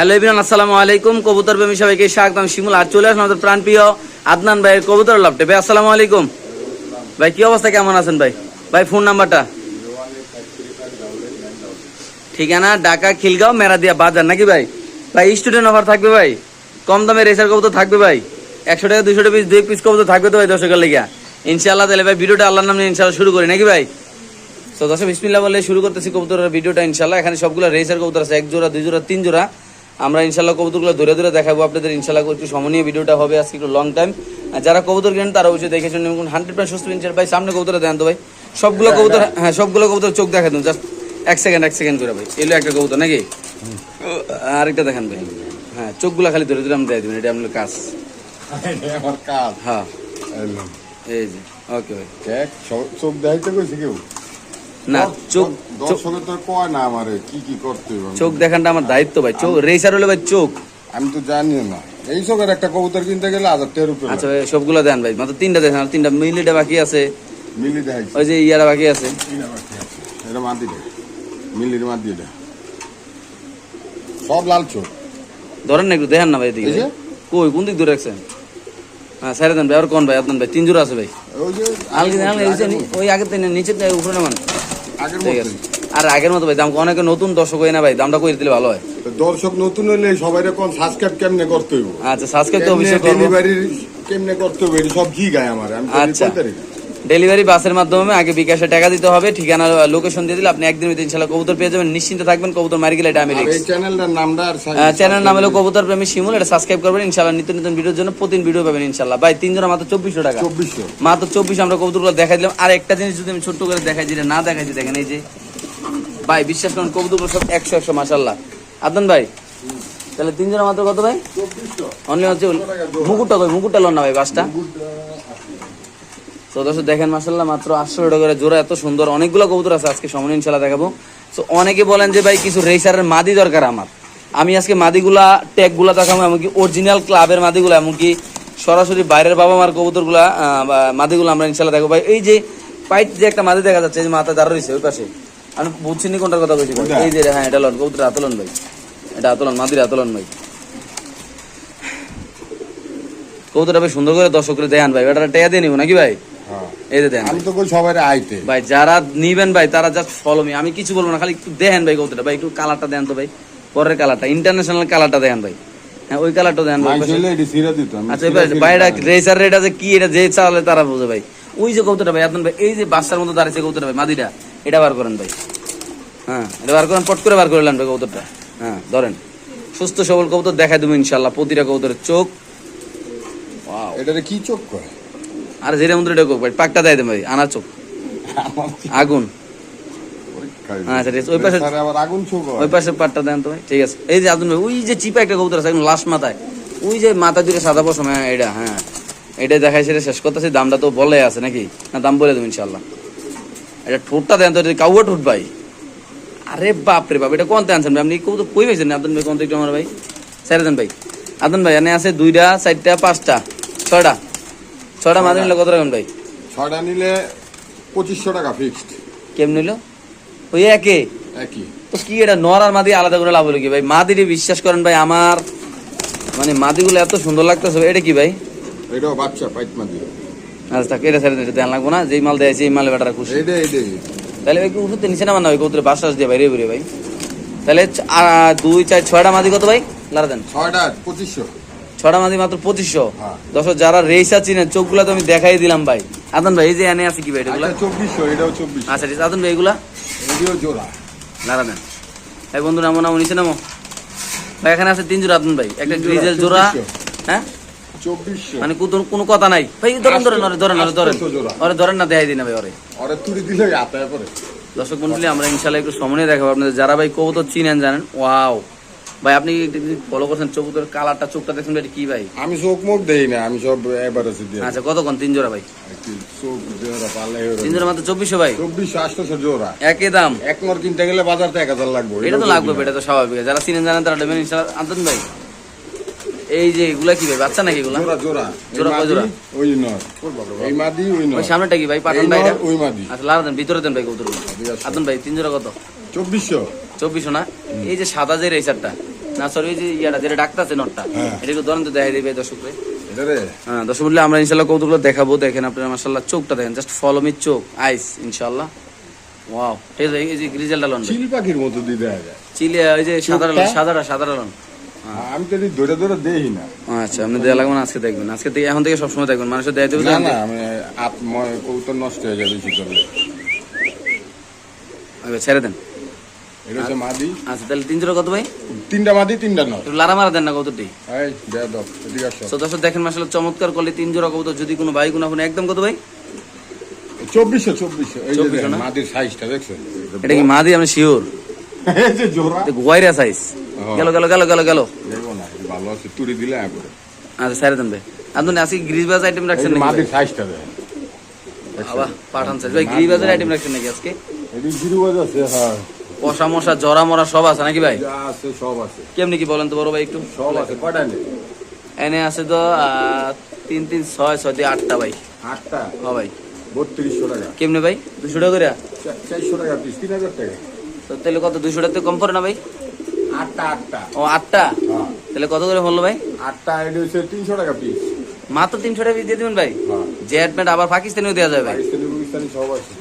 Hello ইবিরান আসসালামু আলাইকুম। কবুতর প্রেমী সবাইকে স্বাগতম। শিমুল, আর চলে আসলাম আমাদের প্রাণপ্রিয় আদনান ভাইয়ের কবুতর লাভটে ভাই, আসসালামু আলাইকুম। ভাই, কি অবস্থা? কেমন আছেন ভাই? ভাই ফোন নাম্বারটা ঠিকানা ঢাকা, খিলগাঁও, মেরাদিয়া বাজার, নাকি ভাই? ভাই স্টুডেন্ট অফার থাকবে ভাই। কম দামে রেসার কবুতর থাকবে ভাই। একশো টাকা দুশো টাকা পিস দুই পিস কবুতর থাকবে তো ভাই দর্শকের লেগা ইনশাআল্লাহ তাহলে ভাই, ভিডিওটা আল্লাহর নামে ইনশাআল্লাহ শুরু করি, নাকি ভাই? তো দর্শক, বিসমিল্লাহ বলে শুরু করতেছি কবুতরের ভিডিওটা ইনশাল্লাহ এখানে সবগুলো রেসার কবুতর আছে, এক জোড়া, দুই জোড়া, তিন জোড়া। আমরা ইনশাল্লাহ কবুতরগুলো ধরে ধরে দেখাবো আপনাদের। ইনশাল্লাহ একটু সমনীয় ভিডিওটা হবে আজকে একটু লং টাইম যারা কবুতর কেনেন তারা অবশ্যই দেখে শুনে হান্ড্রেড পার্সেন্ট সুস্থ ইনশাল ভাই সামনে কবুতর দেন তো ভাই। সবগুলো কবুতর হ্যাঁ সবগুলো কবুতর চোখ দেখা দেন। জাস্ট এক সেকেন্ড এক সেকেন্ড করে ভাই। এলো একটা কবুতর নাকি? আরেকটা দেখেন ভাই। হ্যাঁ চোখগুলো খালি ধরে ধরে আমি দিয়ে দেবেন এটা আপনার কাজ। হ্যাঁ। এই যে ওকে ভাই। চোখ- চোখ দেখাইতে কইছে কেউ? না চোখ চোখ তো কয় না আমারে কি কি করতে হবে? চোখ দেখানটা আমার দায়িত্ব ভাই। চোখ রেসার হলো ভাই চোখ। আমি তো জানি না। এই চোখের একটা কবুতর কিনতে গেলে হাজার টাকার উপরে আচ্ছা ভাই সবগুলো দেন ভাই। মাত্র তিনটা দেখেন আর তিনটা মিলিটা বাকি আছে। মিলি ওই যে ইয়ারা বাকি আছে। এটা মাদি দে মিলির মাদি সব লাল চোখ। ধরেন না একটু দেখেন না ভাই এদিকে। কই কোন দিক ধরে রাখছেন? হ্যাঁ দেন ভাই। আর কোন ভাই? আপনার ভাই তিন জোড়া আছে ভাই। ওই যে আলগে আলগে, ওই থেকে নিচে উপরে নামান। ঠিক আছে। আর আগের মতো ভাই দাম অনেকে নতুন দর্শক হয় না ভাই দামটা করে দিলে ভালো হয়? দর্শক নতুন হলে সবাই কোন সাবস্ক্রাইব কেমনে করতে হইব? আচ্ছা সাবস্ক্রাইব তো অবশ্যই করব। ডেলিভারি কেমনে করতে হইব সব কি গায় আমার আমি আচ্ছা। ডেলিভারি বাসের মাধ্যমে আগে বিকাশে টাকা দিতে হবে ঠিকানা লোকেশন দিয়ে দিলে আপনি একদিনের ভিতরে ইনশাল্লাহ কবুতর পেয়ে যাবেন। নিশ্চিন্তে থাকবেন কবুতর মারি গেলে এটা আমি আর চ্যানেলটার নামটা চ্যানেল নাম হলো কবুতর প্রেমী শিমুল এটা সাবস্ক্রাইব করবেন ইনশাল্লাহ নিত্য নতুন ভিডিওর জন্য প্রতিদিন ভিডিও পাবেন ইনশাল্লাহ। ভাই তিনজন মাত্র চব্বিশশো টাকা। চব্বিশশো। মাত্র চব্বিশ আমরা কবুতরগুলো দেখাই দিলাম। আর একটা জিনিস যদি আমি ছোট্ট করে দেখাই দিলে না দেখাই দেখেন এই যে ভাই বিশ্বাস করুন কবুতরগুলো সব একশো একশো মাসাল্লাহ আদন ভাই তাহলে তিনজনের মাত্র কত ভাই? অনলি হচ্ছে মুকুটটা কই? মুকুটটা লন না ভাই বাসটা? তো দর্শক দেখেন মাসাল্লাহ মাত্র আটশো টাকা করে জোড়া এত সুন্দর। অনেকগুলো কবুতর আছে আজকে সময় ইনশাল্লাহ দেখাবো। তো অনেকে বলেন যে ভাই কিছু রেসারের মাদি দরকার আমার। আমি আজকে মাদিগুলা ট্যাগগুলা দেখাবো এমনকি অরিজিনাল ক্লাবের মাদিগুলা এমনকি সরাসরি বাইরের বাবা মার কবুতরগুলা মাদিগুলো আমরা ইনশাল্লাহ দেখব। ভাই এই যে পাইট যে একটা মাদি দেখা যাচ্ছে যে মাথা দাঁড়া রয়েছে ওই পাশে। আমি বুঝছি নি কোনটার কথা বলছি এই যে হ্যাঁ এটা লন কবুতর আতলন ভাই। এটা আতলন মাদির আতলন ভাই। কবুতরটা ভাই সুন্দর করে দর্শক করে দেখান ভাই। এটা টেয়া দিয়ে নিব নাকি ভাই? এই দেন আমি তো কই সবাই আইতে। ভাই যারা নিবেন ভাই তারা জাস্ট ফলো মি আমি কিছু বলব না খালি একটু দেখেন ভাই কবুতরটা ভাই একটু কালারটা দেন তো ভাই। পরের কালারটা ইন্টারন্যাশনাল কালারটা দেখেন ভাই। হ্যাঁ ওই কালারটা দেন ভাই আচ্ছা পাই। রেসার রেট আছে কি এটা যে চালালে তারা বুঝে ভাই। ওই যে কবুতরটা ভাই আপনার ভাই এই যে বাচ্চার মতো দাঁড়িয়েছে কবুতরটা ভাই মাদিটা এটা বার করেন ভাই। হ্যাঁ এটা বার করেন পট করে বার করে নেন ভাই কবুতরটা হ্যাঁ ধরেন। সুস্থ সবল কবুতর দেখাই দেবো ইনশাল্লাহ প্রতিটা কবুতরের চোখ. এটারে কি চোখ কয় আর যেটা মন্ত্র এটা ভাই পাকটা দেয় ভাই আনার চোখ। আগুন। আচ্ছা, ঠিক আছে। ওই পাশে- আগুন ওই পাশে পাটটা দেন তো ভাই ঠিক আছে। এই যে আদুন ভাই ওই যে চিপা একটা কবুতর আছে একদম মাথায়। ওই যে মাথা সাদা পশম হ্যাঁ এটা হ্যাঁ। এটা দেখাই সেটা শেষ করতেছি দামটা তো বলে আছে নাকি? না দাম বলে দেবো ইনশাল্লাহ এটা ঠোঁটটা দেন তো কাউয়া ঠোঁট ভাই। আরে বাপ রে বাপ এটা কোন আনছেন ভাই? আপনি কবুতর কই পাইছেন আদন ভাই? কোন একটু আমার ভাই? স্যার দেন ভাই। আদন ভাই এনে আছে দুইটা চারটা পাঁচটা ছয়টা। ছয়টা মাঝে নিলে কত রাখবেন ভাই? ছটা নিলে পঁচিশশো টাকা ফিক্সড কেমন নিল? ওই একে? একই। তো কি এটা নর আর মাদি আলাদা করে লাভ হলো কি ভাই? মাদিরে বিশ্বাস করেন ভাই আমার মানে মাদিগুলো এত সুন্দর লাগতেছে এটা কি ভাই? এটাও বাচ্চা পাইট মাদি। আচ্ছা থাক এটা ছেড়ে দিতে লাগবো না যেই মাল দেয় সেই মালে বেটারা খুশি। এইটা তাহলে ভাই উঠতে নিচে নামান না ভাই? কৌতরে বাসাস দিয়ে বাইরে বেরিয়ে ভাই। তাহলে দুই চার ছয়টা মাদি কত ভাই? লারা দেন। ছয়টা পঁচিশশো। ছয়টা মাদি মাত্র পঁচিশশো। হ্যাঁ। দশ যারা রেসা চিনেন চোখগুলা তো আমি দেখাই দিলাম ভাই। আদন ভাই এই যে এনে আছে কি ভাই এগুলা এটা চব্বিশশো এটাও চব্বিশশো। আচ্ছা ঠিক আদন ভাই এগুলা? এটিও জোড়া। দেন। এই বন্ধু নামো নামো নিচে নামো। ভাই এখানে আছে তিন জোড়া আদন ভাই। একটা ডিজেল জোড়া হ্যাঁ? মানে কোনো কোনো কথা নাই। ভাই ধরেন ধরেন ওরে ধরেন ওরে ধরেন। ওরে ধরেন না দেখাই দিন ভাই ওরে। ওরে তুলি দিলে দর্শক আমরা ইনশাল্লাহ একটু সময় দেখাবো আপনাদের। যারা ভাই কবুতর চিনেন জানেন ওয়াও। ভাই আপনি ফলো করছেন চবুতর কালারটা চোখটা দেখছেন এটা কি ভাই? আমি চোখ মুখ দেই না আমি সব এবার আচ্ছা কতক্ষণ? তিন জোড়া ভাই। তিন জোড়া মাত্র চব্বিশশো ভাই। চব্বিশশো আটশোশো জোড়া। একই দাম। এক নর কিনতে গেলে বাজার তো এক হাজার লাগবে এটা তো লাগবে এটা তো স্বাভাবিক। যারা চিনেন জানেন তারা নেবেন ইনশাল্লাহ আন্তন ভাই। এই যে এগুলা কি ভাই বাচ্চা নাকি এগুলা? জোড়া জোড়া। জোড়া জোড়া? ওই নর। এই মাদি ওই নর। সামনেটা কি ভাই পাঠান ভাই ওই মাদি। আচ্ছা লারা দেন ভিতরে দেন ভাই কবুতর ঠিক আতন ভাই তিন জোড়া কত? চব্বিশশো? চব্বিশশো না? এই যে সাদা যে রেসারটা। না সরি ওই যে ইয়াটা যেটা ডাক্তার আছে নটটা হ্যাঁ। এটা একটু ধরেন তো দেখাই দিবে দর্শকরে। হ্যাঁ দর্শক বললে আমরা ইনশাল্লাহ কৌতুকগুলো দেখাবো। দেখেন আপনারা মাসাল্লাহ চোখটা দেখেন। জাস্ট ফলো মি চোখ আইস ইনশাল্লাহ ওয়াও ঠিক আছে এই যে গ্রিজেলটা লন চিল পাখির মতো দিয়ে দেওয়া যায়। চিলি ওই যে সাধারণ চোখটা? সাধারণ সাধারণ আমি তো ধরে ধরে দেই না। আচ্ছা আপনি দেওয়া লাগবে না আজকে দেখবেন। আজকে থেকে এখন থেকে সবসময় দেখবেন মানুষের দেয় দেবে না আমি নষ্ট হয়ে যাবে বেশি করলে। ছেড়ে দেন। এটা হচ্ছে মাদি। আচ্ছা তাহলে তিন জোড়া কত ভাই? তিনটা মাদি তিনটা নয় একটু লারা মারা দেন না কতটি এই দেয়া এদিকে আসো। তো দর্শক দেখেন মাসাল চমৎকার করলে তিন জোড়া কবুতর যদি কোনো ভাই কোনো আপনি একদম কত ভাই? চব্বিশশো চব্বিশশো। এই যে 2400 দেখেন, না? মাদির সাইজটা দেখছ এটা কি মা আমি শিওর এই যে জোড়া। গোয়াইরা সাইজ গেল গেল গেল গেল গেল। ভালো আছে তুড়ি দিলে আচ্ছা ছেড়ে দেন ভাই। আপনি আজকে গ্রিজ বাজ আইটেম রাখছেন যে মাদির সাইজটা দেখেন আবার পাঠান সাইজ ভাই গ্রিজ বাজার আইটেম রাখছেন নাকি আজকে? এটি গিরিবাজ আছে হ্যাঁ। কষা মশা জরা মরা সব আছে নাকি ভাই? আছে সব আছে। কেমনি কি বলেন তো বড় ভাই একটু? সব আছে। নেই এনে আছে তো তিন তিন ছয় ছয় দিয়ে আটটা ভাই। আটটা? হ্যাঁ ভাই। বত্রিশশো টাকা। কেমনি ভাই? দুশো টাকা করে চারশো টাকা পিস তিন হাজার টাকা। তো তাহলে কত দুশো টাকা কম পড়ে না ভাই? আটটা আটটা। ও আটটা? হ্যাঁ। তাহলে কত করে বলল ভাই? আটটা এটি হচ্ছে তিনশো টাকা পিস মাত্র তিনশো টাকা piece দিয়ে দিবেন ভাই? জেট প্যান্ট আবার পাকিস্তানিও দেওয়া যাবে পাকিস্তানি পাকিস্তানি সব আছে।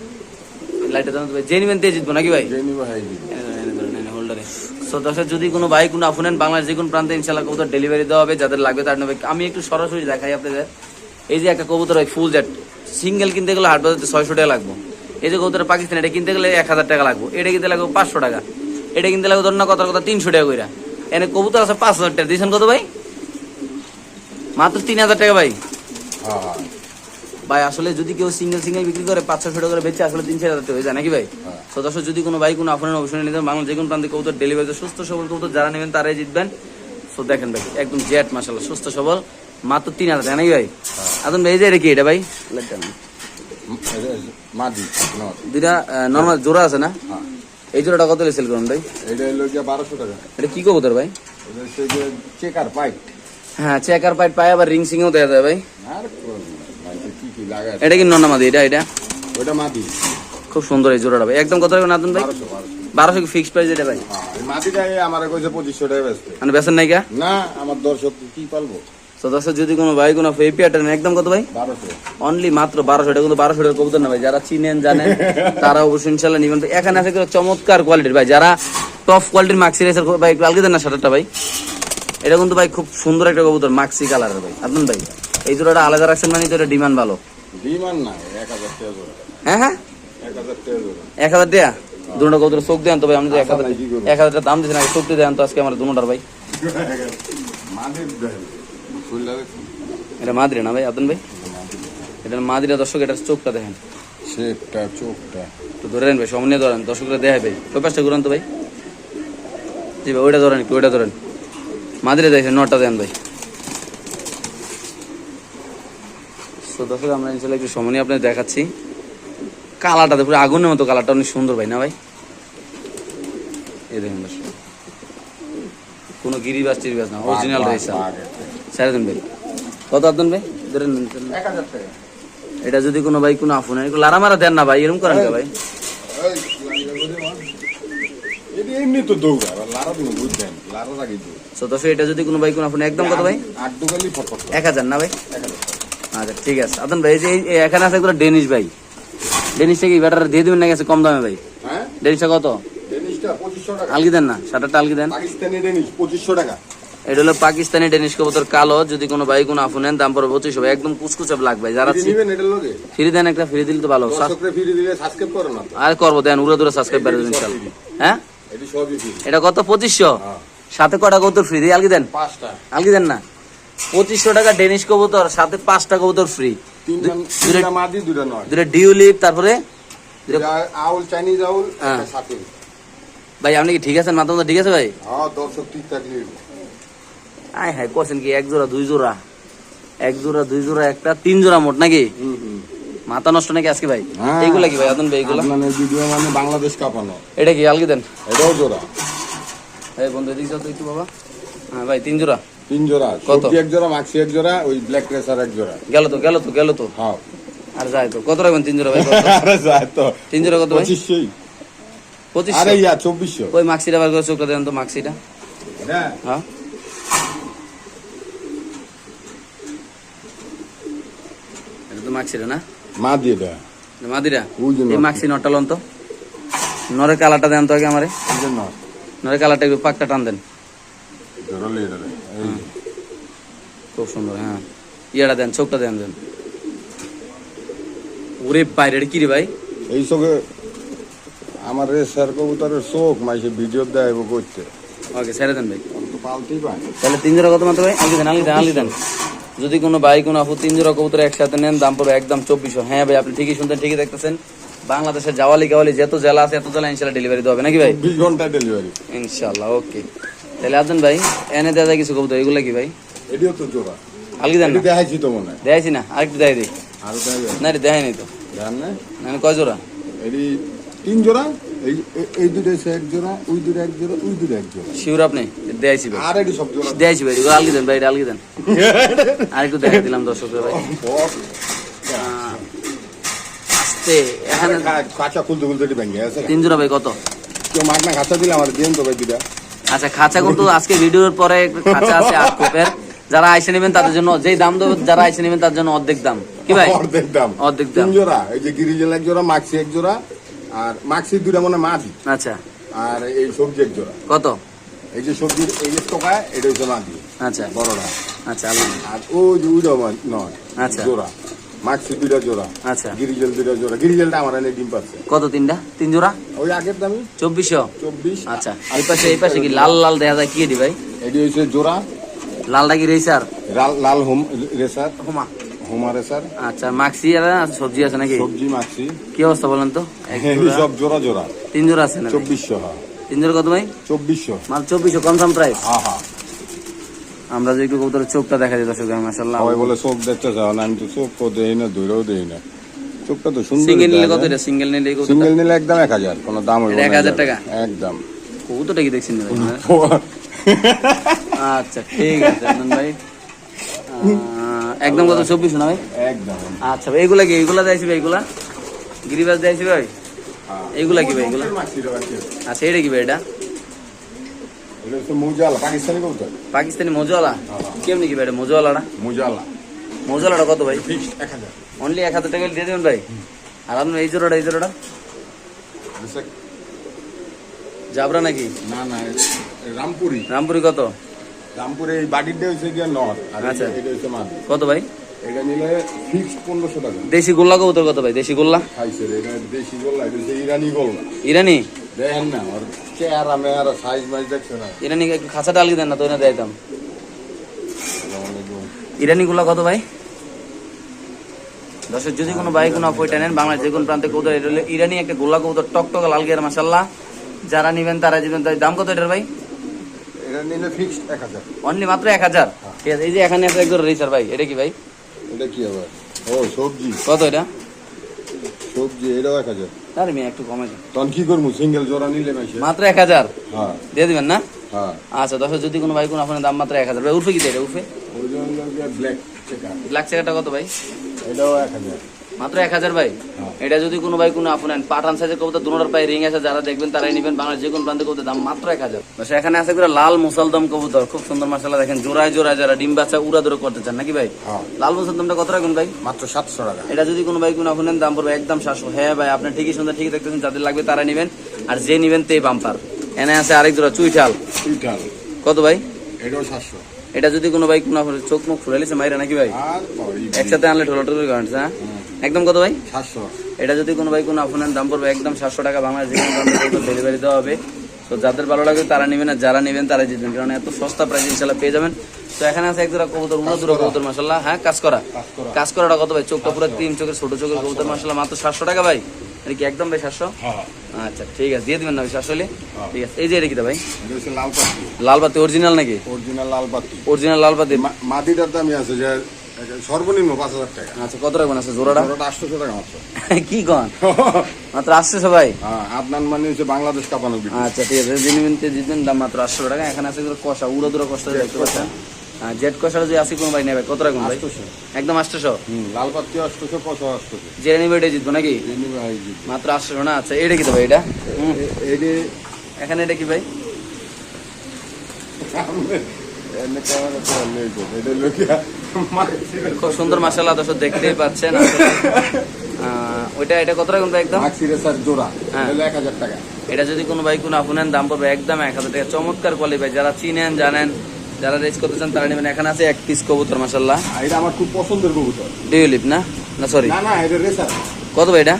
লাইটে দাম ভাই যে দিয়ে জিতবো নাকি ভাই? হোল্ডারে সো দর্শক যদি কোনো ভাই কোনো আফু নেন বাংলার যে কোনো প্রান্তে ইনশাল্লাহ কবুতর ডেলিভারি দেওয়া হবে যাদের লাগবে তার নেবে। আমি একটু সরাসরি দেখাই আপনাদের। এই যে একটা কবুতর হয় ফুল জ্যাট সিঙ্গেল কিনতে গেলে হাট বাজারে ছয়শো টাকা লাগবে। এই যে কবুতর পাকিস্তান এটা কিনতে গেলে এক হাজার টাকা লাগবে। এটা কিনতে লাগবে পাঁচশো টাকা। এটা কিনতে লাগবে ধরুন না কথা কথা তিনশো টাকা কইরা। এনে কবুতর আছে পাঁচ হাজার টাকা। দিয়েছেন কত ভাই? মাত্র তিন হাজার টাকা ভাই। হ্যাঁ হ্যাঁ। ভাই আসলে যদি কেউ সিঙ্গেল সিঙ্গেল বিক্রি করে পাঁচ ছশো টাকা করে বেচে আসলে তিন চার হাজার হয়ে যায় নাকি ভাই? সদস্য যদি কোনো ভাই কোনো আপনার অবশ্যই নিতে বাংলা যে কোনো প্রান্তে কবুতর ডেলিভারি সুস্থ সবল কবুতর যারা নেবেন তারাই জিতবেন। তো দেখেন ভাই একদম জেট মাসাল্লাহ সুস্থ সবল মাত্র তিন হাজার নাকি ভাই? এখন ভাই এই যে এটা কি এটা ভাই। মাদি দুইটা নর্মাল জোড়া আছে না? হ্যাঁ। এই জোড়াটা কত সেল করুন ভাই? এটা হলো গিয়ে বারোশো টাকা। এটা কি কবুতর ভাই? চেকার পাইট হ্যাঁ চেকার পাইট পায় আবার রিং সিংও দেওয়া যায় ভাই। আর ভাই কি কি লাগায় এটা কি এটা এটা? ওটা মাদি। খুব সুন্দর এই জোড়াটা ভাই। একদম কত টাকা নাতুন ভাই? বারোশো বারোশো। বারোশো কি ফিক্সড প্রাইস এটা ভাই? হ্যাঁ মাদিটা আমার কইছে পঁচিশশো টাকা বেচতে। মানে বেসন নাইকা না আমার দর্শক কি পালবো? তো দর্শক যদি কোনো ভাই কোনো একদম কত ভাই? বারোশো। অনলি মাত্র বারোশো। টাকা কিন্তু বারোশো টাকা কবুতর না ভাই। যারা চিনেন জানেন তারা অবশ্যই ইনশাল্লাহ নিবেন। এখানে আছে চমৎকার কোয়ালিটির ভাই। যারা টপ কোয়ালিটির মাক্সি রেসার ভাই আলগে দেন না শাটারটা ভাই। এটা কিন্তু ভাই খুব সুন্দর একটা কবুতর মাক্সি কালারের ভাই। আপনার ভাই এই জোড়াটা আলাদা রাখছেন মানে তো এটা ডিমান্ড ভালো। ডিমান না এক হাজার টাকা জোড়া। হ্যাঁ হ্যাঁ? এক হাজার টাকা জোড়া। এক হাজার টাকা দুটো কবুতর চোখ দেন তো ভাই আমি তো এক আচ্ছা হাজার ভাই, কি করব? এক হাজার টাকা দাম দিচ্ছেন আগে চোখটি দেন তো আজকে আমার দুটার ভাই। এটা মাদ্রি না ভাই আপনার ভাই? এটা মাদ্রিরা দর্শক এটার চোখটা দেখেন। শেপটা চোখটা। একটু ধরে নেন ভাই সামনে ধরেন দর্শকরা দেখাই ভাই। ওই পাশটা ঘুরান তো ভাই। জি ভাই ওইটা ধরেন একটু ওইটা ধরেন। মাদিরে দেখেন নটা দেন ভাই। তো দর্শক আমরা ইনশাল্লাহ একটু সময় নিয়ে আপনাদের দেখাচ্ছি। কালারটা পুরো আগুনের মতো কালারটা অনেক সুন্দর ভাই না ভাই? এই দেখেন দর্শক। কোনো গিরিবাস টিরিবাস না অরিজিনাল রয়েছে। একটা। দেন ভাই। কত আপনার ভাই? ধরেন নেন, এটা যদি কোনো ভাই কোনো আফুন লারা মারা দেন না ভাই এরকম করেন ভাই? এমনি তো দৌড়া লারা দিন বুঝছেন লারা লাগে তো। এটা যদি কোনো ভাই কোনো একদম কত ভাই? আট দুগালি ফটফট এক হাজার না ভাই। আচ্ছা ঠিক আছে। আদন ভাই যে এখানে আছে এগুলো ডেনিশ ভাই। ডেনিশটা কি ব্যাটার দিয়ে দেবেন না গেছে কম দামে ভাই? হ্যাঁ? ডেনিশটা কত? ডেনিশটা পঁচিশশো টাকা। আলগি দেন না শাটারটা আলগি দেন। পাকিস্তানি ডেনিশ পঁচিশশো টাকা। এটা হলো পাকিস্তানি ডেনিশ কবুতর কালো। যদি কোনো ভাই কোনো আফুন নেন দাম পড়বে পঁচিশ হবে একদম কুচকুচে লাগবে যারা ফ্রি নিবেন এটার লগে? ফ্রি দেন একটা ফ্রি দিলে তো ভালো। দর্শকরে ফ্রি দিলে সাবস্ক্রাইব করো না আর করব দেন উড়ে দূরে সাবস্ক্রাইব করে দেবেন ইনশাল্লাহ। হ্যাঁ? এটি সবই ফ্রি। এটা কত? পঁচিশশো? হ্যাঁ। সাথে কটা কবুতর ফ্রি? দিয়ে আলগি দেন? পাঁচটা। আলগি দেন না? পঁচিশশো টাকা ডেনিশ কবুতর সাথে পাঁচটা কবুতর ফ্রি মাদি দুটা নয়। দুটো ডিউলিপ তারপরে আউল চাইনিজ আউল হ্যাঁ। সাথে। ভাই আপনি কি ঠিক আছেন? মাথা ঠিক আছে ভাই? হ্যাঁ দর্শক ঠিক থাকলে আয় হ্যাঁ করছেন কি? এক জোড়া দুই জোড়া। এক জোড়া দুই জোড়া একটা তিন জোড়া মোট নাকি? মাথা নষ্ট নাকি আজকে ভাই? হ্যাঁ। এইগুলা কি ভাই আদন ভাই আপনার ভিডিও মানে বাংলাদেশ কাঁপানো। এটা কি আলগি দেন? এটাও জোড়া। এই বন্ধু এদিকে যাও তো একটু বাবা। হ্যাঁ ভাই তিন জোড়া। তিন জোড়া কত? এক জোড়া মাক্সি এক জোড়া ওই ব্ল্যাক রেসার এক জোড়া। গেল তো গেল তো গেল তো। হ্যাঁ। আর যাই তো। কত রাখবেন তিন জোড়া ভাই? আরে যায় তো। তিন জোড়া কত ভাই? আরে ইয়া চব্বিশশো। ওই মাক্সিটা বার করে চোখটা দেন তো মাক্সিটা। হ্যাঁ হ্যাঁ। এটা তো মাক্সিটা না? মা দিয়ে দেয় মাদিরা? ওই এই মাক্সি নটটা লন তো। নরের কালারটা দেন তো আগে আমারে। নর নরের কালারটা একটু পাকটা টান দেন। ধরলে এটা সুন্দর হ্যাঁ। ইয়েটা দেন চোখটা দেন দেন। ওরে বাইরে কি রে ভাই? এই চোখে আমার রেসার কবুতরের চোখ মাইসে ভিডিও দেয় করতে। ওকে ছেড়ে দেন ভাই। পালতেই পাই তাহলে তিন জোড়া কত মাত্র ভাই? আলি দেন আলি দেন আলি দেন। যদি কোনো ভাই কোনো আপু তিন জোড়া কবুতর একসাথে নেন দাম পড়বে একদম চব্বিশশো। হ্যাঁ ভাই আপনি ঠিকই শুনতেন ঠিকই দেখতেছেন। বাংলাদেশের জাওয়ালি গাওয়ালি যত জেলা আছে এত জেলা ইনশাল্লাহ ডেলিভারি হবে নাকি ভাই? বিশ ঘণ্টা ডেলিভারি ইনশাল্লাহ ওকে তাহলে আসেন ভাই এনে দেওয়া যায় কিছু কবুতর এগুলো কি ভাই? এটিও তো জোড়া। আলগি দেন না? দেখাইছি তো মনে হয়। দেখাইছি না? আরেকটু দেখাই দিই। আরও দেখাবে না রে দেখাই নাই তো। জান না মানে কয় জোড়া? এটি তিন জোড়া এই এই দুটো এসে এক জোড়া ওই দুটো এক জোড়া ওই দুটো এক জোড়া। শিওর আপনি? দেখাইছি ভাই। আর সব জোড়া। দেখাইছি ভাই এগুলো আলগি দেন ভাই এটা আলগি দেন। আরেকটু দেখাই দিলাম দর্শকদের ভাই। আস্তে এখানে কাঁচা খুলতে খুলতে ভেঙে তিন জোড়া ভাই কত? কেউ মাছ না খাঁচা দিলে আমার দিন তো ভাই দুটা আচ্ছা খাঁচা কিন্তু আজকে ভিডিওর পরে খাঁচা আছে আট কোপের। যারা আইসে নেবেন তাদের জন্য যেই দাম দেবে যারা আইসে নেবেন তার জন্য অর্ধেক দাম। কি ভাই? অর্ধেক দাম। অর্ধেক দাম। জোড়া এই যে গিরিজেল এক জোড়া মাক্সি এক জোড়া আর মাক্সি দুটা মনে মাদি। আচ্ছা। আর এই সবজি এক জোড়া। কত? এই যে সবজির এই যে টোকা এটা হচ্ছে মাদি আচ্ছা। বড়রা আচ্ছা আর ওই যে উইডো নয় আচ্ছা। জোড়া। মাক্সি দুইটা জোড়া আচ্ছা। গিরিজেল দুইটা জোড়া। গিরিজেলটা আমার এনে ডিম পাচ্ছে। কত তিনটা? তিন জোড়া? ওই আগের দামি? চব্বিশশো? চব্বিশ। আচ্ছা এই পাশে এই পাশে কি লাল লাল দেখা যায়? কি এটি ভাই? এটি হচ্ছে জোড়া। লালটা কি আর লাল হোম রেসার। হুমা। হোমা রেসার। আচ্ছা মাক্সি আর সবজি আছে নাকি? সবজি মাক্সি। কি অবস্থা বলেন তো? এক সব জোড়া জোড়া। তিন জোড়া আছে না চব্বিশশো হ্যাঁ। তিন জোড়া কত ভাই? চব্বিশশো। মাত্র চব্বিশশো কম প্রাইস হ্যাঁ হ্যাঁ আমরা যে একটু কবুতরের চোখটা দেখা যায় দর্শক মাসাল্লাহ সবাই বলে চোখ দেখতে চাও না আমি তো চোখ তো দেই না দূরেও দেই না। চোখটা তো সুন্দর সিঙ্গেল নিলে কত এটা? সিঙ্গেল নিলে কত সিঙ্গেল নিলে একদম এক হাজার কোনো দাম হইব না টাকা? একদম। কবুতরটা কি দেখছেন ভাই? আচ্ছা ঠিক আছে আনন্দ ভাই। একদম কত চব্বিশ না ভাই? একদম। আচ্ছা ভাই এগুলা কি এগুলা দিয়েছি ভাই এগুলা? গিরিবাজ দিয়েছি ভাই? হ্যাঁ। এগুলা কি ভাই এগুলা? আচ্ছা এটা কি ভাই এটা? পাকিস্তানি মজুয়ালা কেমনি কি ভাই এটা মজুয়ালাটা মুজালা। মজুয়ালাটা কত ভাই? অনলি এক হাজার। টাকা দিয়ে দেবেন ভাই? আর আপনার এই জোড়াটা এই জোড়াটা? জাবরা নাকি? না না রামপুরি। রামপুরি কত? রামপুরে এই গিয়ে নর আর আচ্ছা। এটা- মাদি কত ভাই? এটা নিলে ফিক্সড পনেরোশো টাকা। দেশি গোল্লা কবুতর কত ভাই? দেশি গোল্লা? খাইছে এটা দেশি গোল্লা এটা হচ্ছে ইরানি গোল্লা। ইরানি? দেখেন না চেহারা মেয়ারা সাইজ মাইজ দেখছে না? ইরানি একটু খাঁচাটা আলগি দেন না তো না আলাইকুম। ইরানি গুলা কত ভাই? দর্শক যদি কোনো ভাই কোনো অপয়টা নেন বাংলাদেশ যে কোনো প্রান্তে কবুতর এটা হলো ইরানি একটা গোল্লা কবুতর টক টক লাল গিয়ার মাসাল্লাহ যারা নিবেন তারা দিবেন তাই দাম কত এটার ভাই? এটা নিলে ফিক্সড এক হাজার। অনলি মাত্র এক হাজার? ঠিক আছে এই যে এখানে আছে একজন রেসার ভাই এটা কি ভাই? এটা কি আবার? ও সবজি। কত এটা? সবজি এটাও এক হাজার। আরে মেয়ে একটু কমে। তখন কি করব? সিঙ্গেল জোড়া নিলে মাসে মাত্র এক হাজার? হ্যাঁ। দিয়ে দিবেন না? হ্যাঁ। আচ্ছা দর্শক যদি কোনো ভাই কোনো আপনার দাম মাত্র এক হাজার। ভাই উঠবে কি এটা উঠবে ব্ল্যাক চেকার লাখ টাকাটা কত ভাই? এটাও এক হাজার। মাত্র এক হাজার ভাই। এটা যদি কোনো ভাই কোনো আপনার পাঠান সাইজের কবুতর দুনোটার পায়ে রিং আছে যারা দেখবেন তারাই নেবেন বাংলাদেশ যে কোনো প্রান্তে কবুতর দাম মাত্র এক হাজার। বাস এখানে আছে করে লাল মুসলদম কবুতর খুব সুন্দর মাসালা দেখেন জোড়ায় জোড়ায় যারা ডিম বাচ্চা উড়া দূরে করতে চান নাকি ভাই? হ্যাঁ। লাল মুসলদমটা কত রাখবেন ভাই? মাত্র সাতশো টাকা। এটা যদি কোনো ভাই কোনো আপনার দাম পড়বে একদম সাতশো। হ্যাঁ ভাই আপনি ঠিকই সুন্দর ঠিকই দেখতেছেন যাদের লাগবে তারা নেবেন। আর যে নেবেন তে বাম্পার। এনে আছে আরেক জোড়া চুইঠাল। সুইটাল কত ভাই? এটাও সাতশো। এটা যদি কোনো ভাই কোনো চোখ মুখ ফুরাইছে মাইরা নাকি ভাই? একসাথে আনলে ঠোলা টোলা গাড়ছে হ্যাঁ? একদম কত ভাই? সাতশো। এটা যদি কোনো ভাই কোনো আপনার দাম পড়বে একদম সাতশো টাকা বাংলাদেশ ডেলিভারি দেওয়া হবে। তো যাদের ভালো লাগবে তারা নেবেন আর যারা নেবেন তারা জিতবেন কারণ এত সস্তা প্রাইস ইনশাল্লাহ পেয়ে যাবেন। তো এখানে আছে এক জোড়া কবুতর উড়ো দুটো কবুতর মাসাল্লাহ হ্যাঁ কাজ করা। কাজ করাটা কত ভাই? চোখটা পুরো তিন চোখের ছোট চোখের কবুতর মাসাল্লাহ মাত্র সাতশো টাকা ভাই? এটা কি একদম ভাই সাতশো? হ্যাঁ আচ্ছা ঠিক আছে। দিয়ে দিবেন না ভাই সাতশো হলে? ঠিক আছে। এই যে এটা কি ভাই? লাল পাতি। লাল অরিজিনাল নাকি? অরিজিনাল লাল পাতি। অরিজিনাল লাল মাটিটার দামই আছে যে সর্বনিম্ন পাঁচ হাজার টাকা। আচ্ছা কত রাখবেন আছে জোড়াটা? ওটা আটশোশো টাকা মাত্র। কি কন? মাত্র আসছে সবাই? হ্যাঁ আপনার মানে হচ্ছে বাংলাদেশ কাপানো আচ্ছা ঠিক আছে জিনিবেন জিতবেন দাম মাত্র আটশো টাকা। এখানে আছে কষা উড়ো দুটো কষা দেখতে পাচ্ছেন। হ্যাঁ জেড কষাটা যদি আসি কোনো ভাই নেবে? কত রাখবেন ভাই? একদম আটশোশো? হুম লাল পাতি আটশোশো পঁচা আটশোশো। যে নিবে এটাই জিতবো নাকি? মাত্র আটশোশো না? আচ্ছা এটা কি তো ভাই এটা এখানে এটা কি ভাই? এনে ক্যামেরা তো নেই তো এটা লোকিয়া খুব সুন্দর মাসাল্লাহ দর্শক দেখতেই পাচ্ছেন ওইটা এটা কত ভাই একদম? স্যার জোড়া। হ্যাঁ। এটা এক হাজার টাকা। এটা যদি কোনো ভাই কোনো আপুনেন দাম পড়বে একদম এক হাজার টাকা। চমৎকার কোয়ালিটি ভাই যারা চিনেন জানেন যারা রেস করতে চান তারা নেবেন। এখানে আছে এক পিস কবুতর মাসাল্লাহ এটা আমার খুব পছন্দের কবুতর। ডিউলিপ না? না সরি না না এটা রেসার কত ভাই এটা?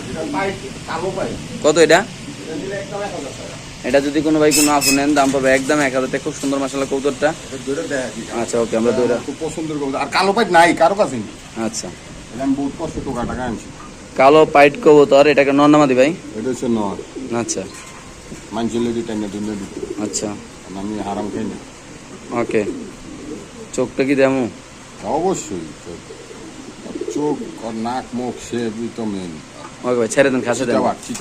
কত এটা? এটা একদম এক হাজার টাকা। এটা যদি কোনো ভাই কোনো আপু নেন দাম পাবে একদম এক হাজার খুব সুন্দর এটা দুইটা আচ্ছা ওকে আমরা দুইটা। খুব পছন্দের কবুতর। আর কালো পাই নাই কারও কাছে আচ্ছা। আমি বহুত কষ্ট টাকা টাকা আনছি। কালো পাইট কবুতর এটাকে নন্নামাদি ভাই? এটা হচ্ছে নয় আচ্ছা। টাইম দিতে আচ্ছা। আমি হারাম খাই না। ওকে। চোখটা কি দেমু? অবশ্যই চোখ। আর নাক মুখ সে তো মেন ওকে ভাই ছেড়ে দেন খাসে দেন।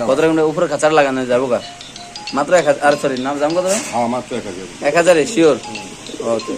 কত রকম উপরে খাঁচার লাগানো যাব গা? মাত্র এক হাজার আর সরি নাম দাম কত হ্যাঁ মাত্র এক হাজার। এক হাজারে শিওর ওকে